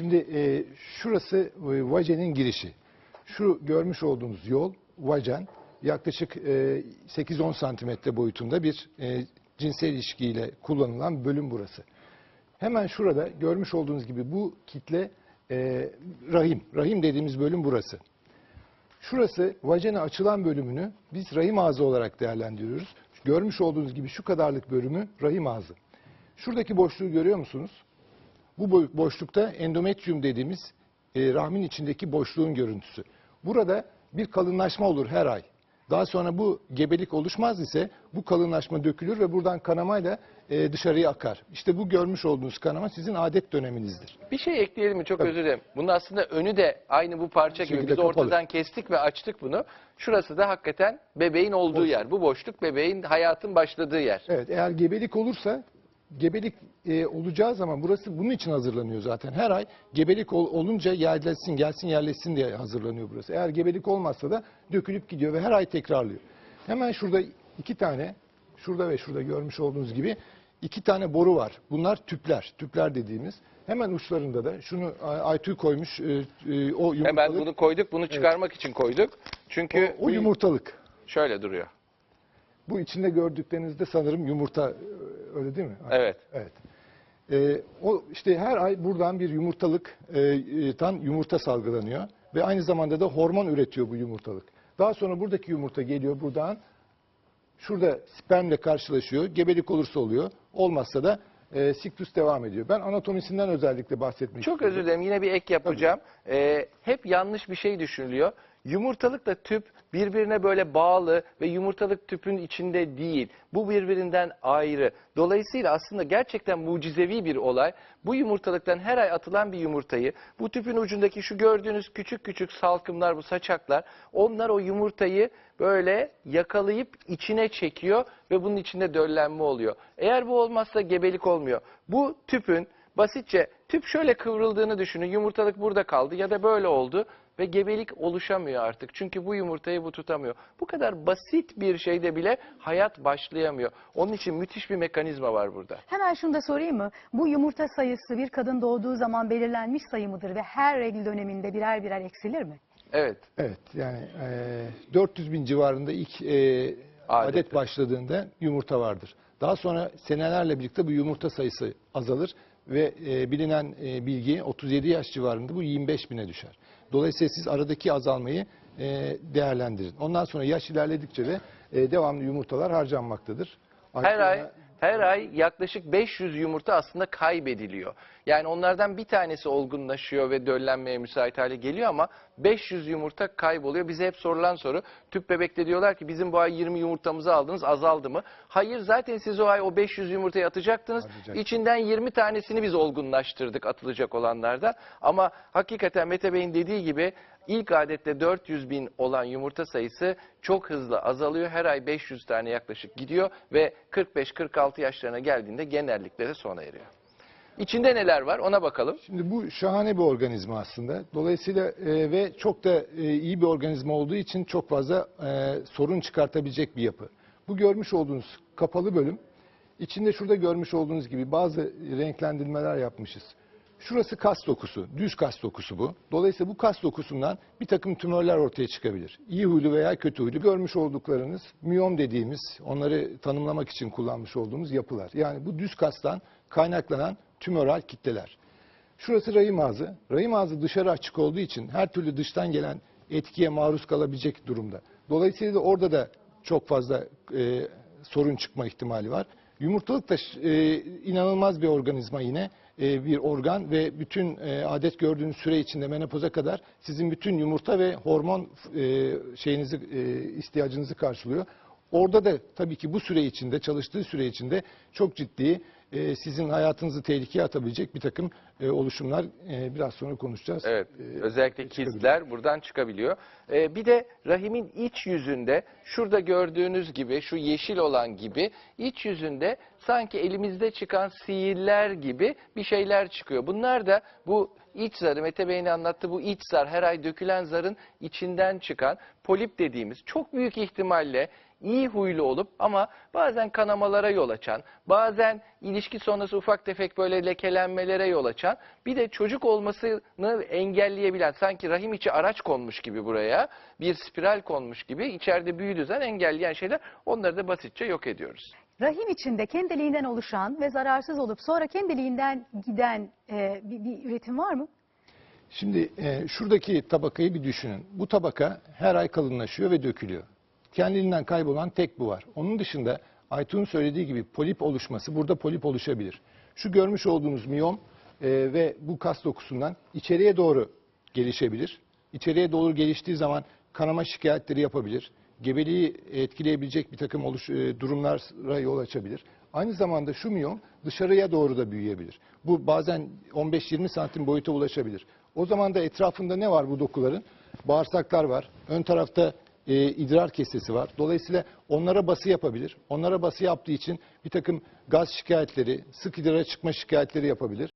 Şimdi e, şurası e, vajenin girişi. Şu görmüş olduğunuz yol vajen yaklaşık e, 8-10 santimetre boyutunda bir e, cinsel ilişkiyle kullanılan bölüm burası. Hemen şurada görmüş olduğunuz gibi bu kitle e, rahim. Rahim dediğimiz bölüm burası. Şurası vajena açılan bölümünü biz rahim ağzı olarak değerlendiriyoruz. Görmüş olduğunuz gibi şu kadarlık bölümü rahim ağzı. Şuradaki boşluğu görüyor musunuz? Bu bo- boşlukta endometrium dediğimiz e, rahmin içindeki boşluğun görüntüsü. Burada bir kalınlaşma olur her ay. Daha sonra bu gebelik oluşmaz ise bu kalınlaşma dökülür ve buradan kanamayla e, dışarıya akar. İşte bu görmüş olduğunuz kanama sizin adet döneminizdir. Bir şey ekleyelim mi? Çok Tabii. özür dilerim. Bunun aslında önü de aynı bu parça gibi. Biz kapalı. ortadan kestik ve açtık bunu. Şurası da hakikaten bebeğin olduğu yer. Bu boşluk bebeğin hayatın başladığı yer. Evet eğer gebelik olursa gebelik e, olacağı zaman burası bunun için hazırlanıyor zaten. Her ay gebelik ol- olunca yerleşsin gelsin yerleşsin diye hazırlanıyor burası. Eğer gebelik olmazsa da dökülüp gidiyor ve her ay tekrarlıyor. Hemen şurada iki tane şurada ve şurada görmüş olduğunuz gibi iki tane boru var. Bunlar tüpler. Tüpler dediğimiz. Hemen uçlarında da şunu Ay- Aytül koymuş. e, e, o yumurtalık. Hemen bunu koyduk. Bunu çıkarmak için koyduk. Çünkü o, o yumurtalık. şöyle duruyor. Bu içinde gördüklerinizde sanırım yumurta e, öyle değil mi? Evet. Evet. Ee, o işte her ay buradan bir yumurtalık e, e, tan yumurta salgılanıyor ve aynı zamanda da hormon üretiyor bu yumurtalık. Daha sonra buradaki yumurta geliyor buradan şurada spermle karşılaşıyor. Gebelik olursa oluyor. Olmazsa da e, siklus devam ediyor. Ben anatomisinden özellikle bahsetmek Çok istiyorum. özür dilerim. Yine bir ek yapacağım. Ee, hep yanlış bir şey düşünülüyor. Yumurtalıkla tüp birbirine böyle bağlı ve yumurtalık tüpün içinde değil. Bu birbirinden ayrı. Dolayısıyla aslında gerçekten mucizevi bir olay. Bu yumurtalıktan her ay atılan bir yumurtayı, bu tüpün ucundaki şu gördüğünüz küçük küçük salkımlar, bu saçaklar, onlar o yumurtayı böyle yakalayıp içine çekiyor ve bunun içinde döllenme oluyor. Eğer bu olmazsa gebelik olmuyor. Bu tüpün basitçe tüp şöyle kıvrıldığını düşünün. Yumurtalık burada kaldı ya da böyle oldu ve gebelik oluşamıyor artık. Çünkü bu yumurtayı bu tutamıyor. Bu kadar basit bir şeyde bile hayat başlayamıyor. Onun için müthiş bir mekanizma var burada. Hemen şunu da sorayım mı? Bu yumurta sayısı bir kadın doğduğu zaman belirlenmiş sayı mıdır ve her regl döneminde birer birer eksilir mi? Evet. Evet yani e, 400 bin civarında ilk e, adet Adette. başladığında yumurta vardır. Daha sonra senelerle birlikte bu yumurta sayısı azalır ve e, bilinen e, bilgi 37 yaş civarında bu 25 bine düşer. Dolayısıyla siz aradaki azalmayı e, değerlendirin. Ondan sonra yaş ilerledikçe de e, devamlı yumurtalar harcanmaktadır. Her ay her ay yaklaşık 500 yumurta aslında kaybediliyor. Yani onlardan bir tanesi olgunlaşıyor ve döllenmeye müsait hale geliyor ama 500 yumurta kayboluyor. Bize hep sorulan soru tüp bebekte diyorlar ki bizim bu ay 20 yumurtamızı aldınız azaldı mı? Hayır zaten siz o ay o 500 yumurtayı atacaktınız. Atacaktım. İçinden 20 tanesini biz olgunlaştırdık atılacak olanlardan. Ama hakikaten Mete Bey'in dediği gibi ilk adette 400 bin olan yumurta sayısı çok hızlı azalıyor. Her ay 500 tane yaklaşık gidiyor ve 45-46 yaşlarına geldiğinde genellikle de sona eriyor. İçinde neler var ona bakalım. Şimdi bu şahane bir organizma aslında. Dolayısıyla e, ve çok da e, iyi bir organizma olduğu için çok fazla e, sorun çıkartabilecek bir yapı. Bu görmüş olduğunuz kapalı bölüm, içinde şurada görmüş olduğunuz gibi bazı renklendirmeler yapmışız. Şurası kas dokusu, düz kas dokusu bu. Dolayısıyla bu kas dokusundan bir takım tümörler ortaya çıkabilir. İyi huylu veya kötü huylu. Görmüş olduklarınız miyom dediğimiz, onları tanımlamak için kullanmış olduğumuz yapılar. Yani bu düz kastan kaynaklanan tümöral kitleler. Şurası rahim ağzı. Rahim ağzı dışarı açık olduğu için her türlü dıştan gelen etkiye maruz kalabilecek durumda. Dolayısıyla da orada da çok fazla e, sorun çıkma ihtimali var. Yumurtalık da e, inanılmaz bir organizma yine e, bir organ ve bütün e, adet gördüğünüz süre içinde menopoza kadar sizin bütün yumurta ve hormon e, şeyinizi e, ihtiyacınızı karşılıyor. Orada da tabii ki bu süre içinde, çalıştığı süre içinde çok ciddi e, sizin hayatınızı tehlikeye atabilecek bir takım e, oluşumlar e, biraz sonra konuşacağız. Evet, E, özellikle kistler buradan çıkabiliyor. Ee, bir de rahimin iç yüzünde şurada gördüğünüz gibi şu yeşil olan gibi iç yüzünde sanki elimizde çıkan sihirler gibi bir şeyler çıkıyor. Bunlar da bu iç zarı Mete Bey'in anlattı bu iç zar her ay dökülen zarın içinden çıkan polip dediğimiz çok büyük ihtimalle iyi huylu olup ama bazen kanamalara yol açan, bazen ilişki sonrası ufak tefek böyle lekelenmelere yol açan, bir de çocuk olmasını engelleyebilen, sanki rahim içi araç konmuş gibi buraya, bir spiral konmuş gibi içeride büyüdüğü zaman engelleyen şeyler, onları da basitçe yok ediyoruz. Rahim içinde kendiliğinden oluşan ve zararsız olup sonra kendiliğinden giden e, bir, bir üretim var mı? Şimdi e, şuradaki tabakayı bir düşünün. Bu tabaka her ay kalınlaşıyor ve dökülüyor. Kendiliğinden kaybolan tek bu var. Onun dışında Aytun'un söylediği gibi polip oluşması, burada polip oluşabilir. Şu görmüş olduğunuz miyom e, ve bu kas dokusundan içeriye doğru gelişebilir. İçeriye doğru geliştiği zaman kanama şikayetleri yapabilir. Gebeliği etkileyebilecek bir takım oluş, e, durumlara yol açabilir. Aynı zamanda şu miyom dışarıya doğru da büyüyebilir. Bu bazen 15-20 santim boyuta ulaşabilir. O zaman da etrafında ne var bu dokuların? Bağırsaklar var. Ön tarafta e, idrar kesesi var. Dolayısıyla onlara bası yapabilir. Onlara bası yaptığı için bir takım gaz şikayetleri, sık idrara çıkma şikayetleri yapabilir.